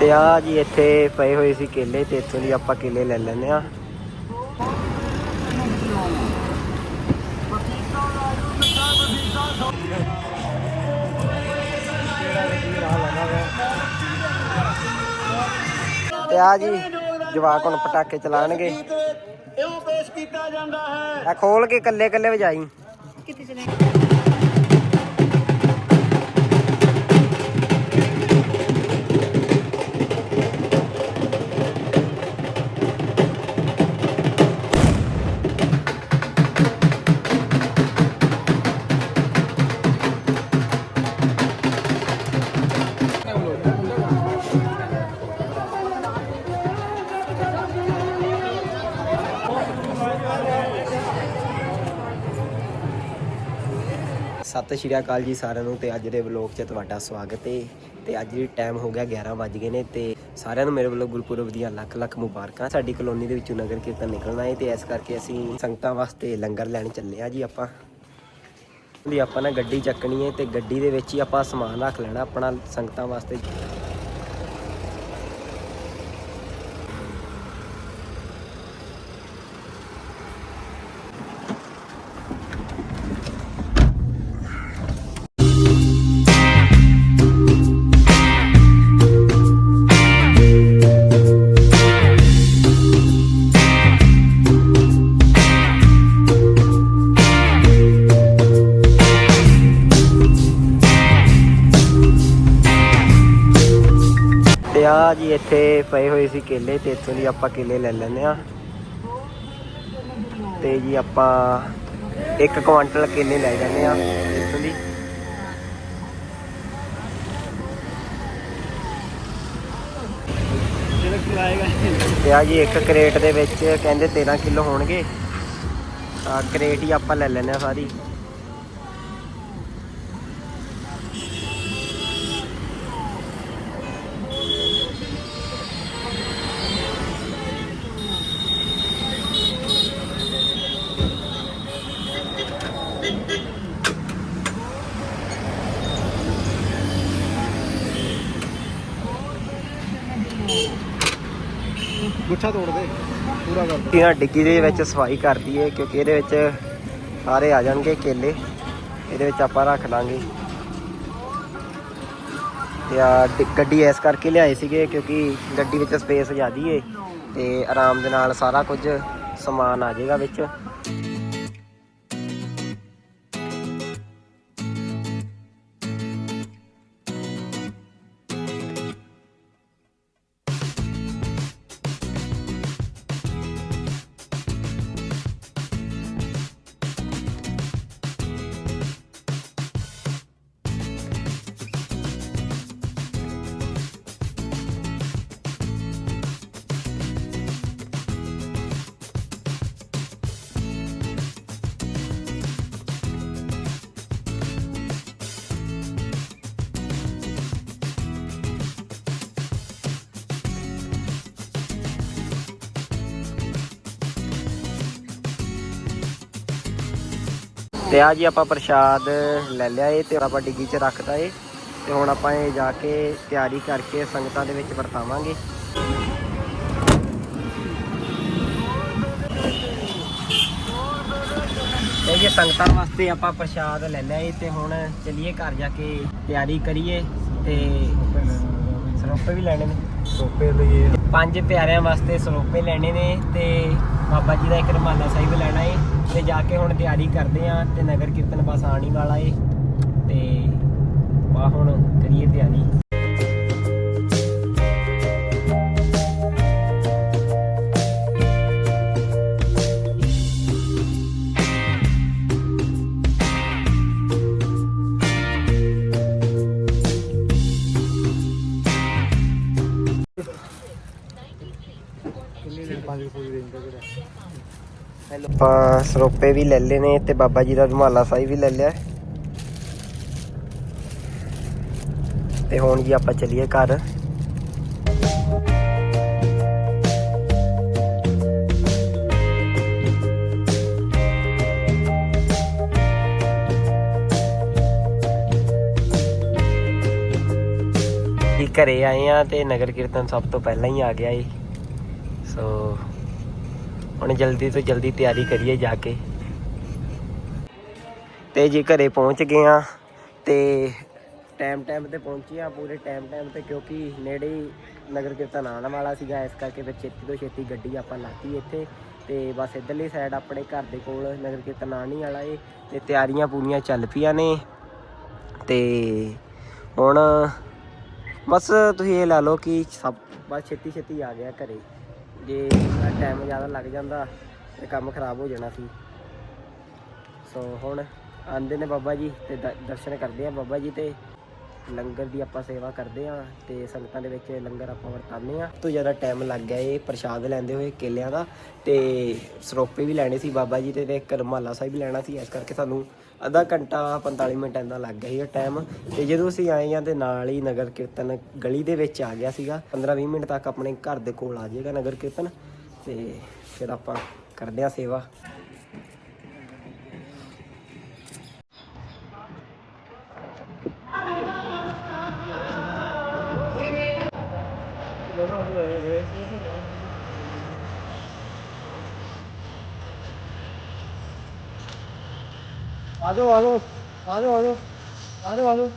ਤੇ ਆ ਜੀ ਇੱਥੇ ਪਏ ਹੋਏ ਸੀ ਕੇਲੇ ਤੇ ਇੱਥੋਂ ਦੀ ਆਪਾਂ ਕੇਲੇ ਲੈ ਲੈਂਦੇ ਆ ਤੇ ਆ ਜੀ ਜਵਾਕ ਹੁਣ ਪਟਾਕੇ ਚਲਾਣਗੇ ਇਹੋ ਪੇਸ਼ ਕੀਤਾ ਜਾਂਦਾ ਹੈ। ਆ ਖੋਲ ਕੇ ਕੱਲੇ ਕੱਲੇ ਵਜਾਈ ਸਤਿ ਸ਼੍ਰੀ ਅਕਾਲ ਜੀ ਸਾਰਿਆਂ ਨੂੰ ਤੇ ਅੱਜ ਦੇ ਵਲੌਗ 'ਚ ਤੁਹਾਡਾ ਸਵਾਗਤ ਹੈ ਤੇ ਅੱਜ ਵੀ ਟਾਈਮ ਹੋ ਗਿਆ 11 ਵੱਜ ਗਏ ਨੇ ਤੇ ਸਾਰਿਆਂ ਨੂੰ ਮੇਰੇ ਵੱਲੋਂ ਗੁਰਪੁਰਬ ਦੀਆਂ ਲੱਖ ਲੱਖ ਮੁਬਾਰਕਾਂ। ਸਾਡੀ ਕਲੋਨੀ ਦੇ ਵਿੱਚੋਂ ਨਗਰ ਕੀਰਤਨ ਨਿਕਲਣਾ ਹੈ ਤੇ ਇਸ ਕਰਕੇ ਅਸੀਂ ਸੰਗਤਾਂ ਵਾਸਤੇ ਲੰਗਰ ਲੈਣ ਚੱਲੇ ਆ ਜੀ ਆਪਾਂ। ਵੀ ਆਪਾਂ ਨਾ ਗੱਡੀ ਚੱਕਣੀ ਹੈ ਤੇ ਗੱਡੀ ਦੇ ਵਿੱਚ ਹੀ ਆਪਾਂ ਸਮਾਨ ਰੱਖ ਲੈਣਾ, ਆਪਣਾ ਸੰਗਤਾਂ ਵਾਸਤੇ। ਜੀ ਪਏ ਹੋਏ ਸੀ ਕੇਲੇ ਤੇ ਇੱਥੋਂ ਦੀ ਆਪਾਂ ਕੇਲੇ ਲੈ ਲੈਂਦੇ ਆ ਤੇ ਜੀ ਆਪਾਂ ਇੱਕ ਕੁਆਂਟਲ ਕੇਲੇ ਲੈ ਜਾਂਦੇ ਆ ਇੱਥੋਂ ਦੀ। ਤੇ ਆ ਜੀ ਇੱਕ ਕ੍ਰੇਟ ਦੇ ਵਿੱਚ ਕਹਿੰਦੇ 13 ਕਿਲੋ ਹੋਣਗੇ। ਤਾਂ ਕ੍ਰੇਟ ਹੀ ਆਪਾਂ ਲੈ ਲੈਂਦੇ ਆ ਸਾਰੀ। ਗੁੱਛਾ ਤੋੜ ਦੇ ਪੂਰਾ ਕਰ ਦੇ ਇਹਨਾਂ ਡਿੱਗੀ ਦੇ ਵਿੱਚ ਸਫ਼ਾਈ ਕਰ ਦਈਏ, ਕਿਉਂਕਿ ਇਹਦੇ ਵਿੱਚ ਸਾਰੇ ਆ ਜਾਣਗੇ ਕੇਲੇ। ਇਹਦੇ ਵਿੱਚ ਆਪਾਂ ਰੱਖ ਲਾਂਗੇ। ਤੇ ਆ ਗੱਡੀ ਇਸ ਕਰਕੇ ਲਿਆਏ ਸੀਗੇ, ਕਿਉਂਕਿ ਗੱਡੀ ਵਿੱਚ ਸਪੇਸ ਜ਼ਿਆਦੀ ਏ, ਤੇ ਆਰਾਮ ਦੇ ਨਾਲ ਸਾਰਾ ਕੁਝ ਸਮਾਨ ਆ ਜਾਏਗਾ ਵਿੱਚ। ਤੇ ਆ ਜੀ ਆਪਾਂ ਪ੍ਰਸ਼ਾਦ ਲੈ ਲਿਆ ਏ ਤੇ ਆਪਾਂ ਡਿੱਗੀ 'ਚ ਰੱਖਤਾ ਏ। ਤੇ ਹੁਣ ਆਪਾਂ ਇਹ ਜਾ ਕੇ ਤਿਆਰੀ ਕਰਕੇ ਸੰਗਤਾਂ ਦੇ ਵਿੱਚ ਵਰਤਾਵਾਂਗੇ। ਤੇ ਇਹ ਸੰਗਤਾਂ ਵਾਸਤੇ ਆਪਾਂ ਪ੍ਰਸ਼ਾਦ ਲੈ ਲਿਆ ਏ ਤੇ ਹੁਣ ਚਲੀਏ ਘਰ ਜਾ ਕੇ ਤਿਆਰੀ ਕਰੀਏ ਤੇ ਸਰੋਪੇ ਵੀ ਲੈਣੇ ਨੇ। ਸੋਪੇ ਲਈ ਪੰਜ ਪਿਆਰਿਆਂ ਵਾਸਤੇ ਸਰੋਪੇ ਲੈਣੇ ਨੇ ਤੇ ਬਾਬਾ ਜੀ ਦਾ ਇੱਕ ਰਮਾਲਾ ਸਾਹਿਬ ਲੈਣਾ ਏ। ਤੇ ਜਾ ਕੇ ਹੁਣ ਤਿਆਰੀ ਕਰਦੇ ਆ ਤੇ ਨਗਰ ਕੀਰਤਨ ਬਸ ਆਉਣ ਹੀ ਵਾਲਾ ਏ ਤੇ ਵਾ ਹੁਣ ਕਰੀਏ ਤਿਆਰੀ। ਆਪਾਂ ਸਰੋਪੇ ਵੀ ਲੈ ਲਏ ਨੇ ਤੇ ਬਾਬਾ ਜੀ ਦਾ ਧਮਾਲਾ ਸਾਹਿਬ ਵੀ ਲੈ ਲਿਆ ਤੇ ਹੁਣ ਜੀ ਆਪਾਂ ਚੱਲੀਏ ਘਰ। ਠੀਕ ਘਰੇ ਆਏ ਆ ਤੇ ਨਗਰ ਕੀਰਤਨ ਸਭ ਤੋਂ ਪਹਿਲਾਂ ਹੀ ਆ ਗਿਆ ਏ। ਸੋ ਹੁਣ ਜਲਦੀ ਤੋਂ ਜਲਦੀ ਤਿਆਰੀ ਕਰੀਏ ਜਾ ਕੇ। ਤੇ ਜੇ ਘਰੇ ਪਹੁੰਚ ਗਏ ਆ, ਤੇ ਟਾਈਮ ਟਾਈਮ ਤੇ ਪਹੁੰਚੇ ਆ, ਪੂਰੇ ਟਾਈਮ ਟਾਈਮ ਤੇ ਕਿਉਂਕਿ ਨੇੜੇ ਹੀ ਨਗਰ ਕੀਰਤਨ ਆਉਣ ਵਾਲਾ ਸੀਗਾ, ਇਸ ਕਰਕੇ ਫਿਰ ਛੇਤੀ ਤੋਂ ਛੇਤੀ ਗੱਡੀ ਆਪਾਂ ਲਾਤੀ ਇੱਥੇ। ਤੇ ਬਸ ਇਧਰਲੀ ਸਾਈਡ ਆਪਣੇ ਘਰ ਦੇ ਕੋਲ ਨਗਰ ਕੀਰਤਨ ਆਉਣ ਵਾਲਾ ਏ, ਤੇ ਤਿਆਰੀਆਂ ਪੂਰੀਆਂ ਚੱਲ ਪਈਆਂ ਨੇ। ਤੇ ਹੁਣ ਬਸ ਤੁਸੀਂ ਇਹ ਲਾ ਲਓ ਕਿ ਸਭ ਬਸ ਛੇਤੀ ਛੇਤੀ ਆ ਗਿਆ ਘਰੇ। ਜੇ ਟਾਈਮ ਜ਼ਿਆਦਾ ਲੱਗ ਜਾਂਦਾ ਤੇ ਕੰਮ ਖਰਾਬ ਹੋ ਜਾਣਾ ਸੀ। ਸੋ ਹੁਣ ਆਂਦੇ ਨੇ ਬਾਬਾ ਜੀ ਤੇ ਦ- ਦਰਸ਼ਨ ਕਰਦੇ ਆ ਬਾਬਾ ਜੀ ਤੇ ਲੰਗਰ ਦੀ ਆਪਾਂ ਸੇਵਾ ਕਰਦੇ ਆ ਤੇ ਸੰਗਤਾਂ ਦੇ ਵਿੱਚ ਲੰਗਰ ਆਪਾਂ ਵਰਤਾਉਂਦੇ ਆ। ਤੋਂ ਜ਼ਿਆਦਾ ਟਾਈਮ ਲੱਗ ਗਿਆ ਇਹ ਪ੍ਰਸ਼ਾਦ ਲੈਂਦੇ ਹੋਏ ਕੇਲਿਆਂ ਦਾ ਤੇ ਸਰੋਪੇ ਵੀ ਲੈਣੇ ਸੀ ਬਾਬਾ ਜੀ ਤੇ ਤੇ ਇੱਕ ਰਮਾਲਾ ਸਾਹਿਬ ਵੀ ਲੈਣਾ ਸੀ। ਇਸ ਕਰਕੇ ਸਾਨੂੰ ਅੱਧਾ ਘੰਟਾ 45 ਮਿੰਟ ਇੰਦਾ ਲੱਗ ਗਿਆ ਸੀ ਟਾਈਮ ਤੇ ਜਦੋਂ ਅਸੀਂ ਆਏ ਆ ਤੇ ਨਾਲ ਹੀ ਨਗਰ ਕੀਰਤਨ ਗਲੀ ਦੇ ਵਿੱਚ ਆ ਗਿਆ ਸੀਗਾ। 15-20 ਮਿੰਟ ਤੱਕ ਆਪਣੇ ਘਰ ਦੇ ਕੋਲ ਆ ਜਾਏਗਾ ਨਗਰ ਕੀਰਤਨ। ਤੇ ਫਿਰ ਆਪਾਂ ਕਰਦੇ ਆ ਸੇਵਾ। ਆ ਜਾਓ ਆ ਜਾਓ ਆ ਜਾਓ ਆ ਜਾਓ ਆ ਜਾਓ ਆ ਜਾਓ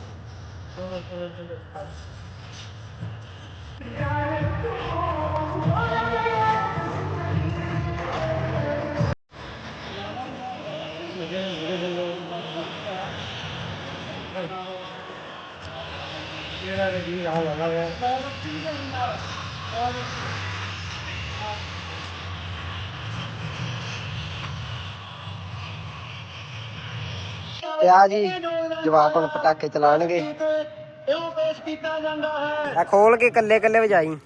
ਕਿਹੜਾ ਜੀ ਆ ਲਗਾ ਗਿਆ ਤੇ ਆ ਜੀ ਜਵਾਬ ਹੁਣ ਪਟਾਕੇ ਚਲਾਣਗੇ ਇਹੋ ਪੇਸ਼ ਕੀਤਾ ਜਾਂਦਾ ਹੈ। ਆ ਖੋਲ ਕੇ ਕੱਲੇ ਕੱਲੇ ਵਜਾਈ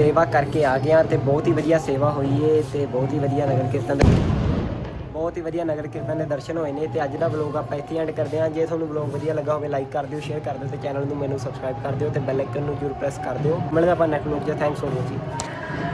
ਸੇਵਾ ਕਰਕੇ ਆ ਗਿਆ ਹਾਂ ਤੇ ਬਹੁਤ ਹੀ ਵਧੀਆ ਸੇਵਾ ਹੋਈ ਏ ਤੇ ਬਹੁਤ ਹੀ ਵਧੀਆ ਨਗਰ ਕੀਰਤਨ ਦੇ ਬਹੁਤ ਹੀ ਵਧੀਆ ਨਗਰ ਕੀਰਤਨ ਦੇ ਦਰਸ਼ਨ ਹੋਏ ਨੇ ਤੇ ਅੱਜ ਦਾ ਵਲੌਗ ਆਪਾਂ ਇੱਥੇ ਐਂਡ ਕਰਦੇ ਹਾਂ। ਜੇ ਤੁਹਾਨੂੰ ਵਲੌਗ ਵਧੀਆ ਲੱਗਾ ਹੋਵੇ ਲਾਈਕ ਕਰ ਦਿਓ ਸ਼ੇਅਰ ਕਰ ਦਿਓ ਤੇ ਚੈਨਲ ਨੂੰ ਮੈਨੂੰ ਸਬਸਕ੍ਰਾਈਬ ਕਰ ਦਿਓ ਤੇ ਬੈਲ ਆਈਕਨ ਨੂੰ ਜ਼ਰੂਰ ਪ੍ਰੈਸ ਕਰ ਦਿਓ। ਮਿਲਦੇ ਆਪਾਂ ਨੈਕਸਟ ਵਲੌਗ 'ਚ। Thanks for watching